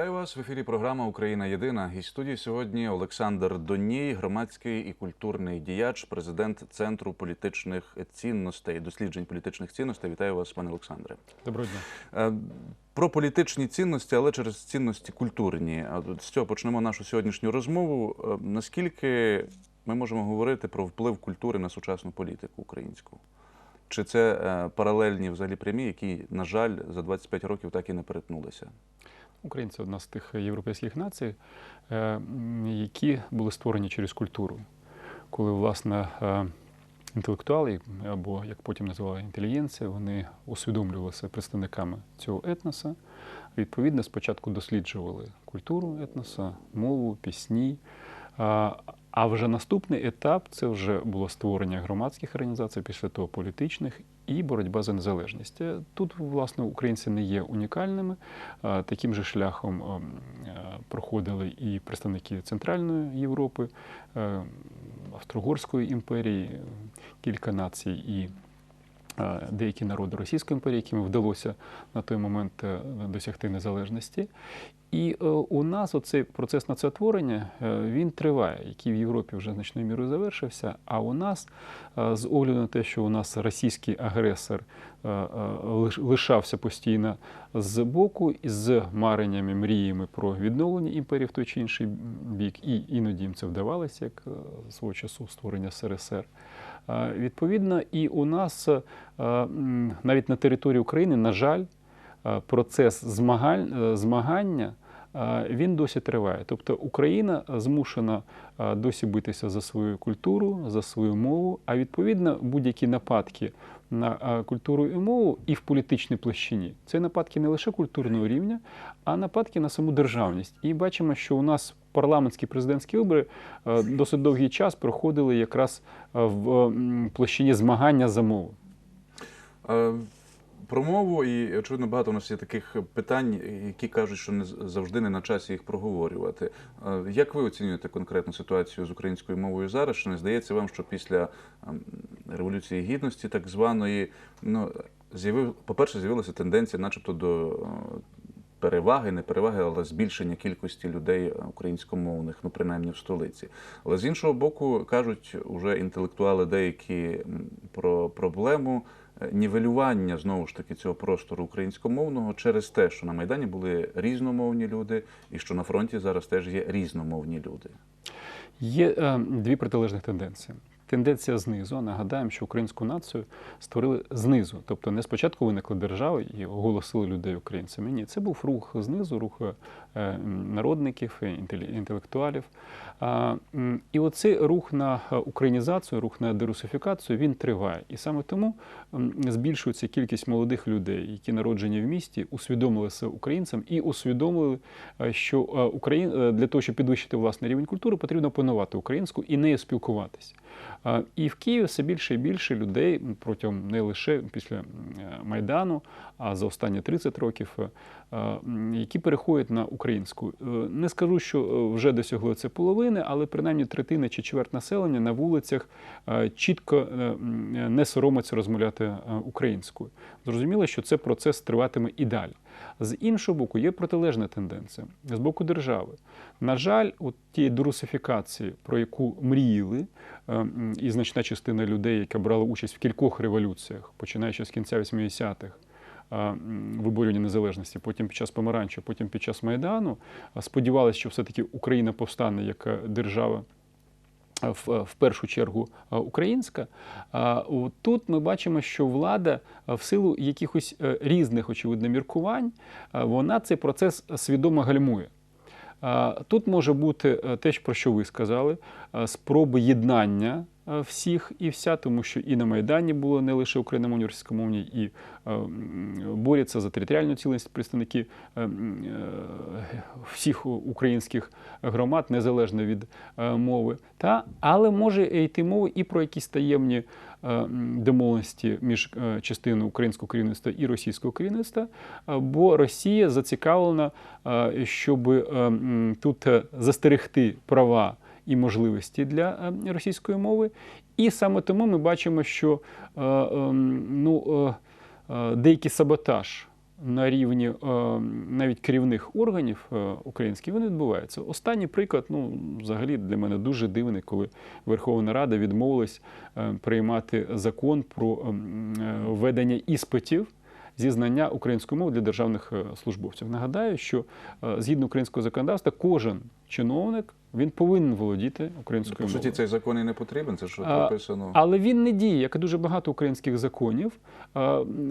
Вітаю вас в ефірі. Програма Україна Єдина. І студії сьогодні Олександр Доній, громадський і культурний діяч, президент Центру політичних цінностей, досліджень політичних цінностей. Вітаю вас, пане Олександре. Доброго дня. Е, Про політичні цінності, але через цінності культурні. З цього почнемо нашу сьогоднішню розмову. Е, Наскільки ми можемо говорити про вплив культури на сучасну політику українську? Чи це е, паралельні взагалі прямі, які, на жаль, за 25 років так і не перетнулися? Українці одна з тих європейських націй, е, які були створені через культуру. Коли, власне, е, інтелектуали, або як потім називали інтелігенція, вони усвідомлювалися представниками цього етноса. Відповідно, спочатку досліджували культуру етноса, мову, пісні. А вже наступний етап це вже було створення громадських організацій, після того політичних і боротьба за незалежність. Е, Тут, власне, українці не є унікальними. Таким же шляхом е, проходили і представники Центральної Європи, Австрогорської імперії, е, кілька націй і е, деякі народи Російської імперії, яким вдалося на той момент е, досягти незалежності. І е, у нас оцей процес нацотворення е, він триває, який в Європі вже значною мірою завершився. А у нас, е, з огляду на те, що у нас російський агресор е, е, лиш- лишався постійно з боку, з мареннями, мріями про відновлення імперії в той чи інший бік, і іноді їм це вдавалося, як е, свого часу створення СРСР. Відповідно, і у нас е, навіть на території України, на жаль, е, процес е, змагання він досі триває. Тобто Україна змушена досі битися за свою культуру, за свою мову, а відповідно будь-які нападки на е, культуру і мову і в політичній площині це нападки не лише культурного рівня, а нападки на саму державність. І бачимо, що у нас парламентські президентські вибори е, досить довгий час проходили якраз е, в площині змагання за мову. Про мову і очевидно багато у нас є таких питань, які кажуть, що не завжди не на часі їх проговорювати. Е, Як ви оцінюєте конкретну ситуацію з українською мовою зараз? Чи не здається вам, що після ем, революції гідності, так званої, ну з'явив, по-перше, з'явилася тенденція, начебто, до е, переваги, не переваги, але збільшення кількості людей українськомовних, ну принаймні в столиці. Але з іншого боку, кажуть уже інтелектуали деякі про проблему нівелювання знову ж таки цього простору українськомовного через те, що на майдані були різномовні люди, і що на фронті зараз теж є різномовні люди. Є е, дві протилежних тенденції. Тенденція знизу. Нагадаємо, що українську націю створили знизу. Тобто не спочатку виникли держави і оголосили людей українцями. Ні, це був рух знизу, рух е, народників, е, інтелектуалів. І оцей рух на е, українізацію, рух на дерусифікацію, він триває. І саме тому збільшується кількість молодих людей, які народжені в місті, усвідомили себе українцям і усвідомили, що Україн для того, щоб підвищити власний рівень культури, потрібно опанувати українську і нею спілкуватися. Е, І в Києві все більше і більше людей протягом не лише після е, Майдану, а за останні 30 років, е, які переходять на українську. Не скажу, що вже досягли це половини, але принаймні третина чи чверть населення на вулицях чітко не соромиться розмовляти українською. Зрозуміло, що це процес триватиме і далі. З іншого боку, є протилежна тенденція з боку держави. На жаль, от тієї дорусифікації, про яку мріяли, і значна частина людей, яка брала участь в кількох революціях, починаючи з кінця 80-х, е, виборювання незалежності, потім під час помаранчу, потім під час майдану, е, сподівалися, що все-таки Україна повстане як е, держава в, в першу чергу е, українська. Тут ми бачимо, що влада е, в силу якихось е, різних очевидно міркувань, е, вона цей процес свідомо гальмує. Тут може бути е, те, про що ви сказали, е, спроби єднання е, всіх і вся, тому що і на Майдані було не лише україномовні, російськомовні, і борються за територіальну цілісність представники всіх українських громад, незалежно від мови. Та? Але може йти мова і про якісь таємні домовленості між е, частиною українського керівництва і російського керівництва, е, бо Росія зацікавлена, е, щоб е, тут е, застерегти права і можливості для е, російської мови. І саме тому ми бачимо, що е, ем, ну, е, е, деякий саботаж на рівні е, навіть керівних органів е, українських вони відбуваються. Останній приклад, ну взагалі для мене дуже дивний, коли Верховна Рада відмовилась е, приймати закон про ем, введення іспитів. Зі знання української мови для державних е, службовців. Нагадаю, що е, згідно українського законодавства, кожен чиновник він повинен володіти українською мовою. суті, цей закон і не потрібен, це ж прописано. Але він не діє, як і дуже багато українських законів.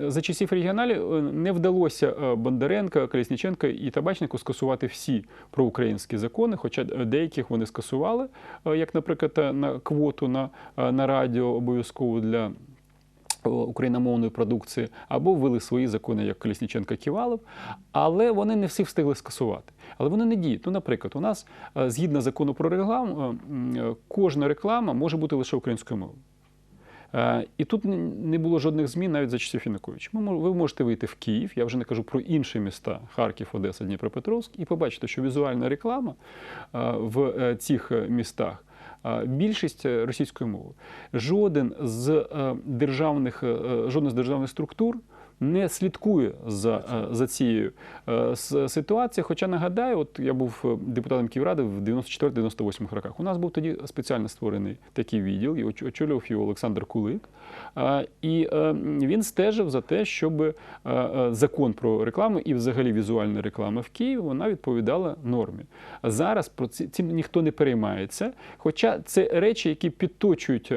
За часів регіоналів е, не вдалося Бондаренка, Колісніченка і Табачнику скасувати всі проукраїнські закони, хоча деяких вони скасували, як, наприклад, на квоту на, на радіо обов'язково для. Україномовної продукції або ввели свої закони, як Колісніченка Ківалов, але вони не всі встигли скасувати. Але вони не діють. Ну, наприклад, у нас е, згідно закону про рекламу, е, е, кожна реклама може бути лише українською мовою. І тут не- було жодних змін навіть за часів Януковича. Ви можете вийти в Київ, я вже не кажу про інші міста Харків, Одеса, Дніпропетровськ, і побачити, що візуальна реклама в цих містах. Більшість е, російською мовою. Жоден з е, державних, е, жодна з державних структур не слідкує за, е, за цією е, ситуацією. Хоча нагадаю, от я був е, депутатом Київради в 94-98 роках. У нас був тоді спеціально створений такий відділ, і очолював його Олександр Кулик. І він стежив за те, щоб закон про рекламу і взагалі візуальна реклама в Києві вона відповідала нормі. Зараз про цим ніхто не переймається. Хоча це речі, які підточують.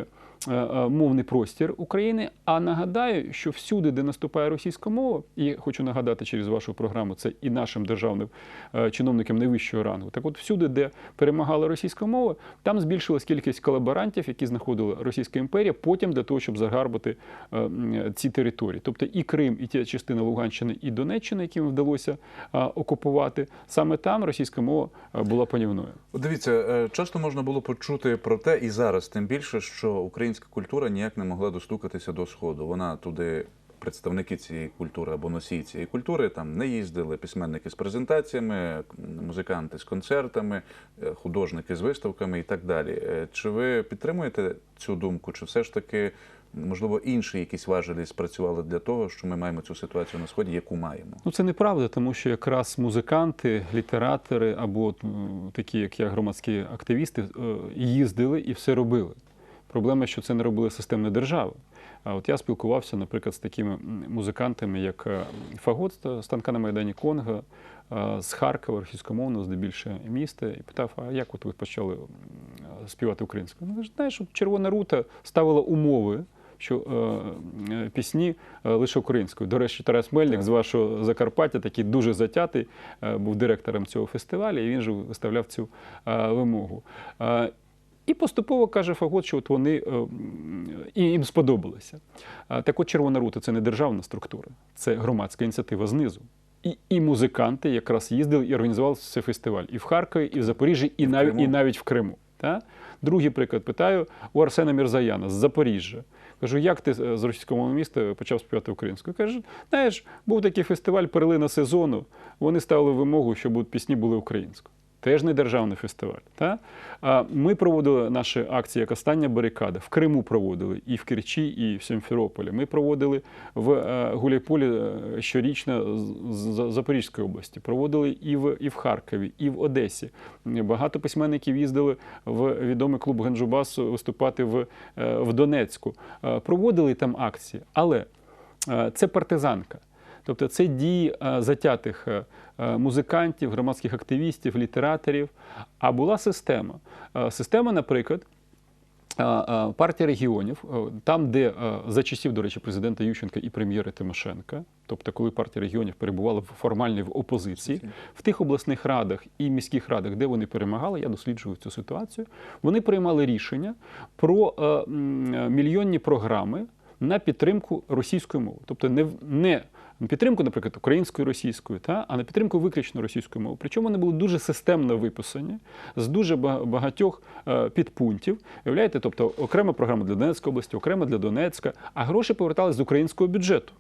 Е, е, Мовний простір України. А нагадаю, що всюди, де наступає російська мова, і хочу нагадати через вашу програму, це і нашим державним е, чиновникам найвищого рангу. Так, от всюди, де перемагала російська мова, там збільшилась кількість колаборантів, які знаходила Російська імперія, потім для того, щоб загарбати ці території. Тобто і Крим, і ті частина Луганщини, і Донеччини, яким вдалося окупувати, саме там російська мова була панівною. Дивіться, часто можна було почути про те, і зараз, тим більше, що українська культура ніяк не могла достукатися до сходу. Вона туди. Представники цієї культури або носії цієї культури там не їздили письменники з презентаціями, музиканти з концертами, е, художники з виставками і так далі. Е, Чи ви підтримуєте цю думку? Чи все ж таки можливо інші якісь важелі спрацювали для того, що ми маємо цю ситуацію на сході, яку маємо? Ну це неправда, тому що якраз музиканти, літератори або такі, як я, громадські активісти, е, їздили і все робили. Проблема, що це не робили системна держава. А от я спілкувався, наприклад, з такими музикантами, як е, Фагот з станка на Майдані Конга, е, з Харкова, російськомовного, здебільше міста, і питав: а як от ви почали співати українською? Ну, ви ж знаєш, Червона рута ставила умови. Що е, е, пісні е, лише українською. До речі, Тарас Мельник Так. з вашого Закарпаття, такий дуже затятий, е, був директором цього фестивалю, і він же виставляв цю е, вимогу. Е, і поступово каже Фагот, що от вони е, і їм сподобалося. Так от Червона рута це не державна структура, це громадська ініціатива знизу. І, і музиканти якраз їздили і організували цей фестиваль і в Харкові, і в Запоріжжі, і, навіть, і навіть в Криму. Та? Другий приклад питаю у Арсена Мірзаяна з Запоріжжя. Кажу, як ти е, з російськомовного міста почав співати українською? Каже, знаєш, був такий фестиваль перлина сезону. Вони ставили вимогу, щоб пісні були українською. Теж не державний фестиваль. Та? Ми проводили наші акції як остання барикада. В Криму проводили, і в Керчі, і в Сімферополі. Ми проводили в е, Гуляйполі е, щорічно з- Запорізької області. Проводили і в, і в Харкові, і в Одесі. Багато письменників їздили в відомий клуб Ганджубас виступати в, е, в Донецьку. Проводили там акції. Але це партизанка. Тобто це дії е, затятих е, е, музикантів, громадських активістів, літераторів. А була система. Система, наприклад, партія регіонів, там, де за часів, до речі, президента Ющенка і прем'єра Тимошенка, тобто, коли партія регіонів перебувала в формальній в опозиції, в тих обласних радах і міських радах, де вони перемагали, я досліджував цю ситуацію. Вони приймали рішення про мільйонні програми на підтримку російської мови, тобто не не підтримку, наприклад, українською російською, та а на підтримку виключно російської мови. Причому вони були дуже системно виписані з дуже ба- багатьох е, підпунктів. Уявляєте, тобто окрема програма для Донецької області, окрема для Донецька, а гроші повертались з українського бюджету.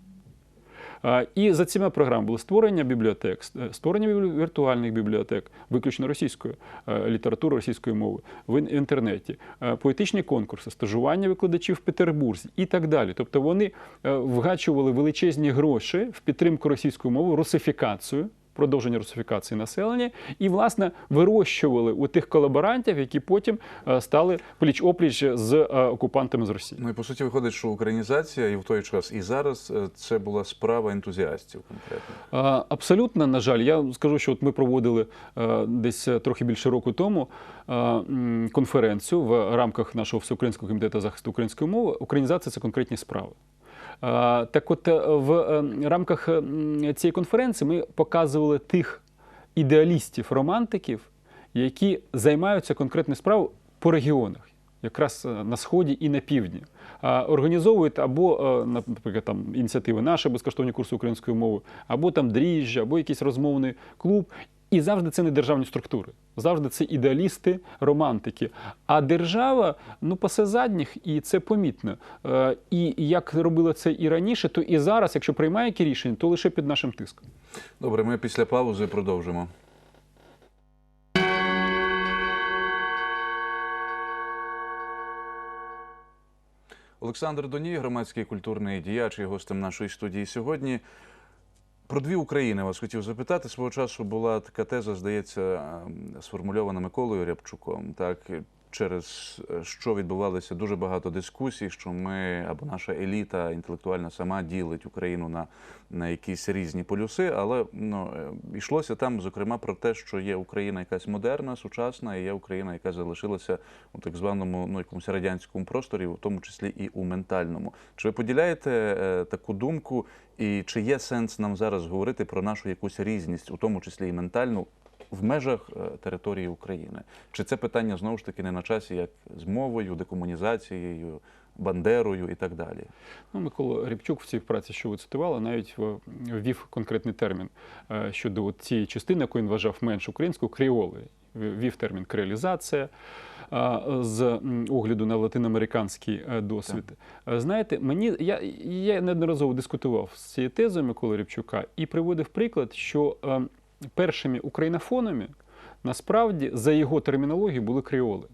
І за цими програмами було створення бібліотек, створення віртуальних бібліотек, виключно російською е, літератури, російської мови в інтернеті, е, поетичні конкурси, стажування викладачів в Петербурзі і так далі. Тобто вони е, вгачували величезні гроші в підтримку російської мови, русифікацію. Продовження русифікації населення і, власне, вирощували у тих колаборантів, які потім е, стали пліч опліч з е, окупантами з Росії. Ну і по суті виходить, що українізація і в той час, і зараз е, це була справа ентузіастів конкретно. Абсолютно, на жаль, я скажу, що от ми проводили десь трохи більше року тому конференцію в рамках нашого всеукраїнського комітету захисту української мови. Українізація це конкретні справи. Так от е, в е, рамках цієї конференції ми показували тих ідеалістів, романтиків, які займаються конкретною справою по регіонах, якраз е, на сході і на півдні. Організовують або, наприклад, там ініціативи наші безкоштовні курси української мови, або там дріжджа, або якийсь розмовний клуб. І завжди це не державні структури, завжди це ідеалісти, романтики. А держава ну пасе задніх, і це помітно. Е, І як робила це і раніше, то і зараз, якщо приймає які рішення, то лише під нашим тиском. Добре, ми після паузи продовжимо. Олександр Доній, громадський культурний діяч і гостем нашої студії сьогодні. Про дві України вас хотів запитати. Свого часу була така теза, здається, ем, сформульована Миколою Рябчуком. Так, через е, що відбувалося дуже багато дискусій, що ми або наша еліта інтелектуальна сама ділить Україну на, на якісь різні полюси. Але ну, е, йшлося там, зокрема, про те, що є Україна якась модерна, сучасна, і є Україна, яка залишилася у так званому ну, якомусь радянському просторі, в тому числі і у ментальному. Чи ви поділяєте е, таку думку? І чи є сенс нам зараз говорити про нашу якусь різність, у тому числі і ментальну, в межах е, території України? Чи це питання знову ж таки не на часі, як з мовою, декомунізацією, бандерою і так далі? Ну, Микола Рябчук в цій праці, що ви цитували, навіть ввів конкретний термін е, щодо от цієї частини, яку він вважав менш українською, кріоли. Ввів термін креолізація е, з огляду на латиноамериканський досвід. Е, Знаєте, мені я, я неодноразово дискутував з цією тезою Миколи Рябчука і приводив приклад, що е, першими українофонами насправді за його термінологією були кріоли.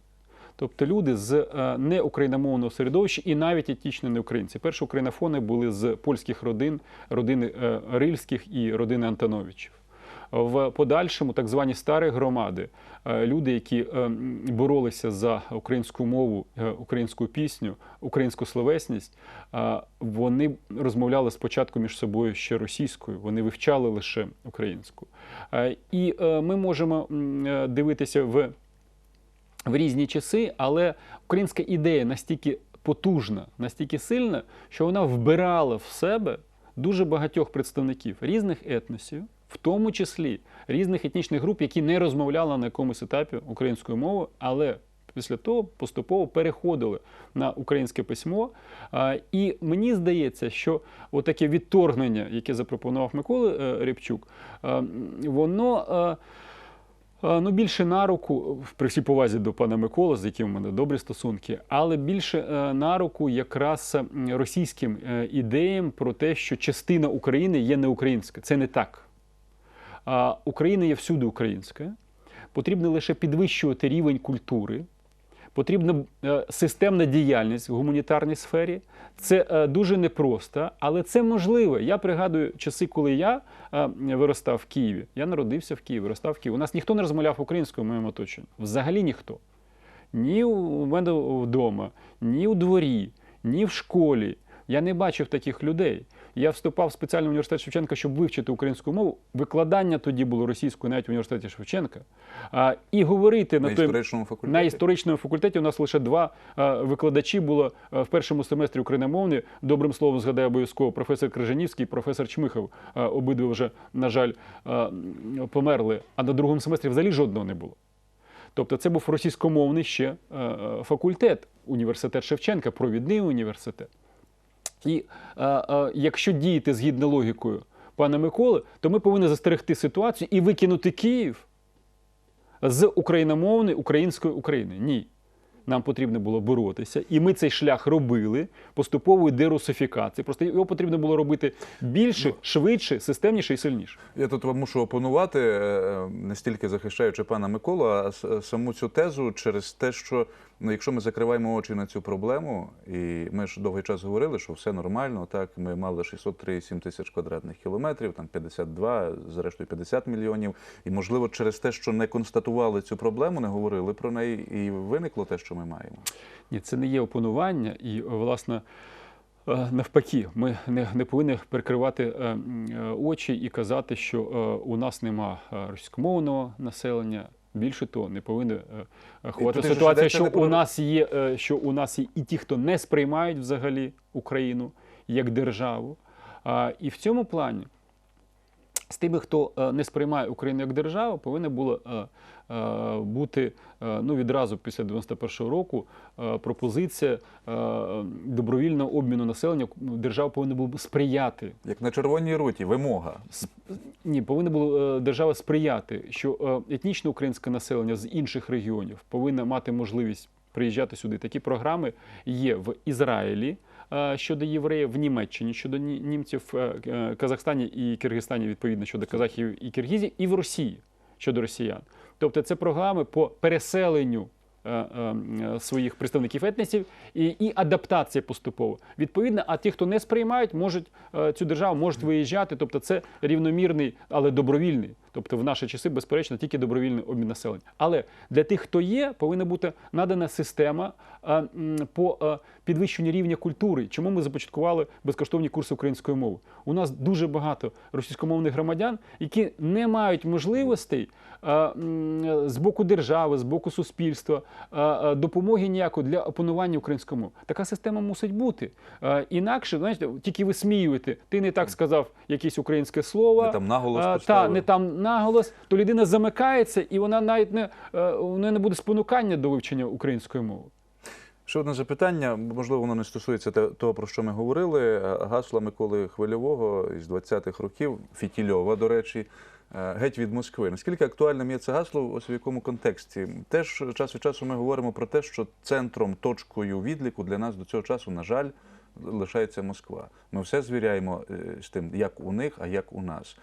Тобто люди з е, неукраїномовного середовища і навіть етнічно не українці. Перші українофони були з польських родин, родини е, Рильських і родини Антоновичів. В подальшому так звані старі громади, е, люди, які е, боролися за українську мову, е, українську пісню, українську словесність, вони розмовляли спочатку між собою ще російською, вони вивчали лише українську. І ми можемо дивитися в в різні часи, але українська ідея настільки потужна, настільки сильна, що вона вбирала в себе дуже багатьох представників різних етносів, в тому числі різних етнічних груп, які не розмовляли на якомусь етапі українською мовою, але після того поступово переходили на українське письмо. І мені здається, що отаке відторгнення, яке запропонував Микола е, Рябчук, е, воно. е, Ну, більше на руку, при всій повазі до пана Миколи, з яким у мене добрі стосунки, але більше на руку якраз російським ідеям про те, що частина України є не українська. Це не так. Україна є всюди українська. Потрібно лише підвищувати рівень культури. Потрібна е, системна діяльність в гуманітарній сфері. Це е, дуже непросто, але це можливо. Я пригадую часи, коли я е, виростав в Києві. Я народився в Києві, виростав в Києві. У нас ніхто не розмовляв українською в моєму оточенні. Взагалі ніхто. Ні у мене вдома, ні у дворі, ні в школі. Я не бачив таких людей. Я вступав в спеціальний університет Шевченка, щоб вивчити українську мову. Викладання тоді було російською навіть в університеті Шевченка. А, і говорити На на той історичному факультеті? на історичному факультеті у нас лише два е, викладачі було е, в першому семестрі україномовні. Добрим словом згадаю обов'язково професор Крижанівський і професор Чмихов. Е, Обидва вже, на жаль, м, померли. А на другому семестрі взагалі жодного не було. Тобто це був російськомовний ще факультет, університет Шевченка, провідний університет. І е, е, якщо діяти згідно логікою пана Миколи, то ми повинні застерегти ситуацію і викинути Київ з україномовної української України. Ні. Нам потрібно було боротися, і ми цей шлях робили поступової дерусифікації. Просто його потрібно було робити більше, швидше, системніше і сильніше. Я тут вам мушу опонувати, е, не стільки захищаючи пана Миколу, а саму цю тезу через те, що ну, якщо ми закриваємо очі на цю проблему, і ми ж довгий час говорили, що все нормально, так ми мали 603,7 тисяч квадратних кілометрів, там 52, зрештою 50 мільйонів. І можливо, через те, що не констатували цю проблему, не говорили про неї, і виникло те, що ми маємо. Ні, це не є опанування, і власне. е, Навпаки, ми не, не повинні перекривати е, е, очі і казати, що у нас нема російськомовного населення. Більше того, не повинна е, ситуація, ховати йдеться що у нас є, е, що у нас є і ті, хто не сприймають взагалі Україну як державу. І в цьому плані з тими, хто е, не сприймає Україну як державу, повинна була е, е, бути ну, відразу після 91-го року пропозиція добровільного обміну населення. Держава повинна була сприяти. Як на червоній руті, вимога. Ні, повинна була держава сприяти, що етнічне українське населення з інших регіонів повинно мати можливість приїжджати сюди. Такі програми є в Ізраїлі щодо євреїв, в Німеччині щодо ні- німців, е, е, Казахстані і Киргизстані, відповідно щодо казахів і киргізів, і в Росії щодо росіян. Тобто це програми по переселенню. Е, е, Своїх представників етносів і, і адаптація поступово. Відповідно, а ті, хто не сприймають, можуть е, цю державу можуть виїжджати. Тобто, це рівномірний, але добровільний. Тобто, в наші часи, безперечно, тільки добровільний обмін населення. Але для тих, хто є, повинна бути надана система по підвищенню рівня культури. Чому ми започаткували безкоштовні курси української мови? У нас дуже багато російськомовних громадян, які не мають можливостей з боку держави, з боку суспільства, е, е, допомоги ніякої для опанування української мови. Така система мусить бути. Е, Інакше, знаєте, тільки ви сміюєте, ти не так сказав якесь українське слово. Не там наголос та, не там наголос, то людина замикається і вона навіть не, е, не буде спонукання до вивчення української мови. Ще одне запитання, можливо, воно не стосується того, про що ми говорили. Е, Гасла Миколи Хвильового із 20-х років, Фітільова, до речі, е, геть від Москви. Наскільки актуальним є це гасло, ось в якому контексті? Теж час від часу ми говоримо про те, що центром, точкою відліку для нас до цього часу, на жаль, лишається Москва. Ми все звіряємо е, з тим, як у них, а як у нас.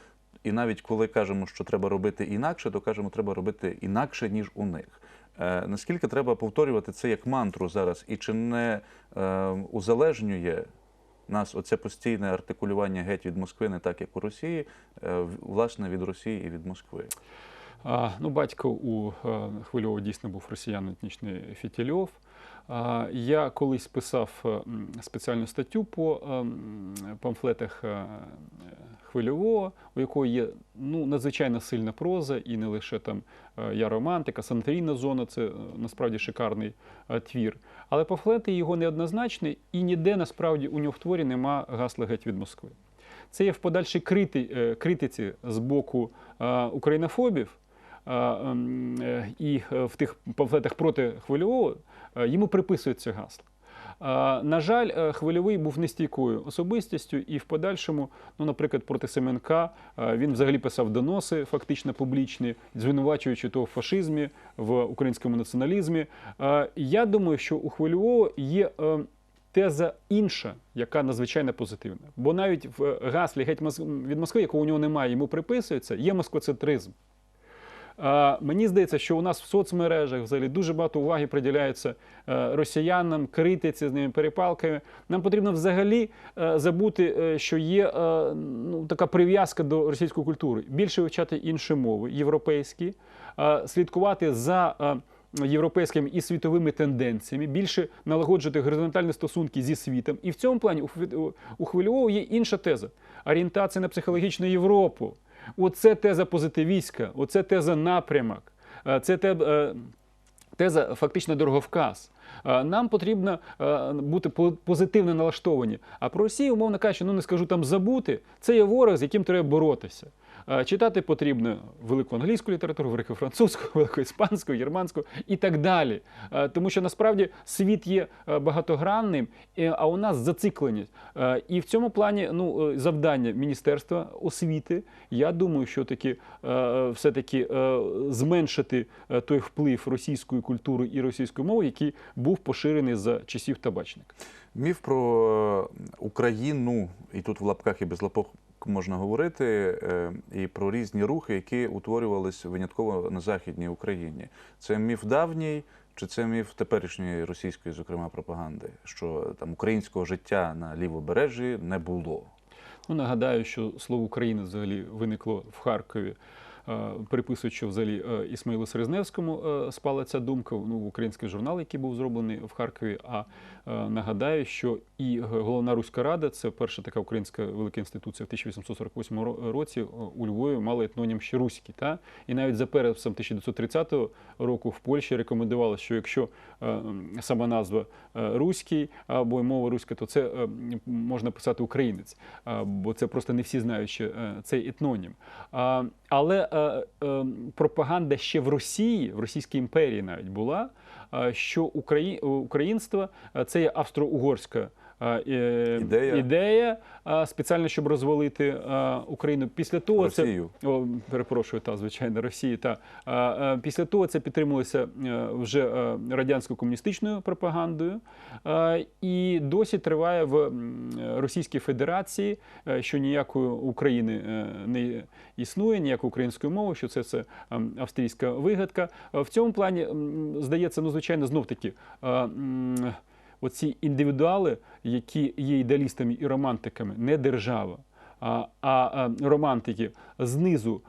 І навіть коли кажемо, що треба робити інакше, то кажемо, що треба робити інакше, ніж у них. Е, наскільки треба повторювати це як мантру зараз, і чи не е, узалежнює нас оце постійне артикулювання геть від Москви, не так як у Росії, е, власне від Росії і від Москви? Ну, батько у Хвильова дійсно був росіян етнічний Фітільов. Я колись писав спеціальну статтю по е, памфлетах Хвильового, у якої є ну, надзвичайно сильна проза, і не лише там е, я романтика, санаторійна зона це е, насправді шикарний е, твір. Але памфлети його неоднозначні, і ніде насправді у нього в творі нема гасла геть від Москви. Це є в подальшій крити, критиці з боку українофобів. ем, І в тих памфлетах проти хвильового йому приписується гасло. На жаль, е, хвильовий був нестійкою особистістю, і в подальшому, ну, наприклад, проти Семенка е, він взагалі писав доноси, фактично публічні, звинувачуючи того в фашизмі, в українському націоналізмі. Е, Я думаю, що у хвильового є. Теза інша, яка надзвичайно позитивна. Бо навіть в гаслі геть від Москви, якого у нього немає, йому приписується, є москвоцентризм. Мені здається, що у нас в соцмережах взагалі дуже багато уваги приділяється е, росіянам, критиці з ними перепалками. Нам потрібно взагалі е, забути, е, що є ну, така прив'язка до російської культури. Більше вивчати інші мови, європейські, слідкувати за. Європейськими і світовими тенденціями, більше налагоджувати горизонтальні стосунки зі світом. І в цьому плані у Хвильового є інша теза орієнтація на психологічну Європу. Оце теза позитивістська, оце теза напрямок, е, це е, теза фактично дороговказ. Е, Нам потрібно бути позитивно налаштовані. А про Росію, умовно кажучи, ну не скажу там забути, це є ворог, з яким треба боротися. Е, Читати потрібно велику англійську літературу, велику французьку, велику іспанську, германську і так далі. Е, Тому що насправді світ є е, багатогранним, а у нас зацикленість. І в цьому плані ну, завдання Міністерства освіти, я думаю, що таки все-таки зменшити той вплив російської культури і російської мови, який був поширений за часів табачника. Міф про Україну, і тут в лапках і без лапок можна говорити, е, і про різні рухи, які утворювалися винятково на Західній Україні. Це міф давній, чи це міф теперішньої російської, зокрема, пропаганди, що там українського життя на лівобережжі не було. Ну, нагадаю, що слово Україна взагалі виникло в Харкові. Е, Приписують, що взагалі е, Ісмаїлу Серезневському е, спала ця думка ну, український журнал, який був зроблений в Харкові. А нагадаю, що і головна руська рада, це перша така українська велика інституція в 1848 ро- році у Львові мала етнонім ще руський. Та? І навіть за переписом 1930 року в Польщі рекомендували, що якщо сама назва руський або мова руська, то це можна писати українець, бо це просто не всі знають е, цей етнонім. Але е, е, пропаганда ще в Росії, в Російській імперії навіть була, а, що Украї... українство е, це є австро-угорська. Е, Ідея. ідея спеціально, щоб розвалити Україну. Після того це о, перепрошую, та звичайно, Росії. Та після того це підтримувалося е, вже е, радянсько-комуністичною пропагандою, і досі триває в Російській Федерації, що ніякої України не існує, ніякої української мови, що це, це ем, австрійська вигадка. В цьому плані здається, ну звичайно, знов таки. Оці індивідуали, які є ідеалістами і романтиками, не держава, а, а романтики. Знизу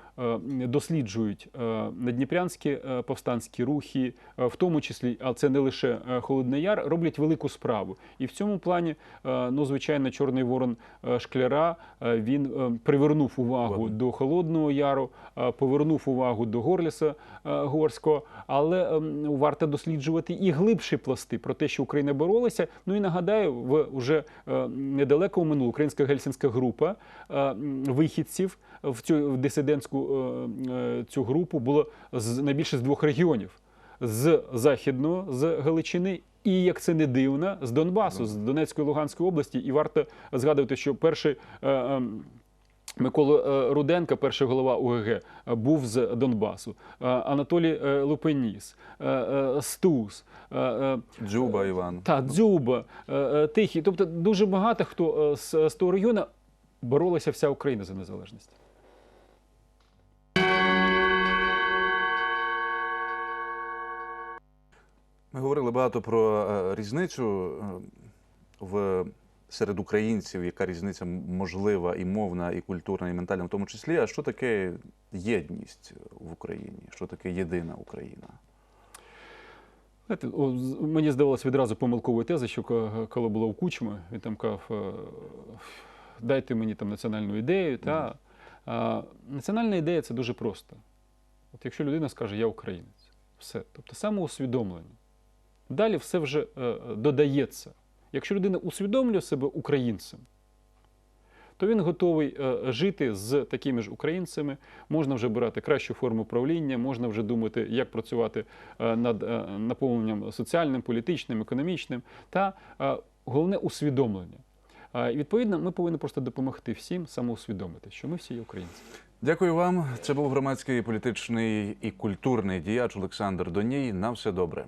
досліджують е, надніпрянські е, повстанські рухи, е, в тому числі, а це не лише е, Холодний Яр, роблять велику справу. І в цьому плані, е, ну звичайно, Чорний Ворон е, Шкляра е, він е, привернув увагу Ладно. до Холодного Яру, е, повернув увагу до Горліса е, Горського, але ем, варто досліджувати і глибші пласти про те, що Україна боролася. Ну і нагадаю, в уже е, недалекому минулому українська гельсінська група е, вихідців в цю в дисидентську е, е, цю групу було з найбільше з двох регіонів: з західного, з Галичини. І як це не дивно, з Донбасу, з Донецької Луганської області, і варто згадувати, що перший е, Микола Руденко, перший голова УГГ, був з Донбасу. Анатолій Лупеніс, Стус, Дзюба Іван. та Дзюба, Тихий. Тобто дуже багато хто з, того регіону боролася вся Україна за незалежність. Ми говорили багато про е, різницю е, в серед українців, яка різниця можлива і мовна, і культурна, і ментальна в тому числі. А що таке єдність в Україні? Що таке єдина Україна? Знаєте, мені здавалося відразу помилковою тези, що коли було у Кучми, він там казав, е, дайте мені там національну ідею. Та, а, національна ідея це дуже просто. От якщо людина скаже, я українець, все. Тобто самоусвідомлення. Далі все вже е, додається. Якщо людина усвідомлює себе українцем, то він готовий е, жити з такими ж українцями. Можна вже брати кращу форму правління, можна вже думати, як працювати е, над е, наповненням соціальним, політичним, економічним. Та е, головне усвідомлення. Е, І відповідно, ми повинні просто допомогти всім самоусвідомити, що ми всі є українці. Дякую вам. Це був громадський політичний і культурний діяч Олександр Доній. На все добре.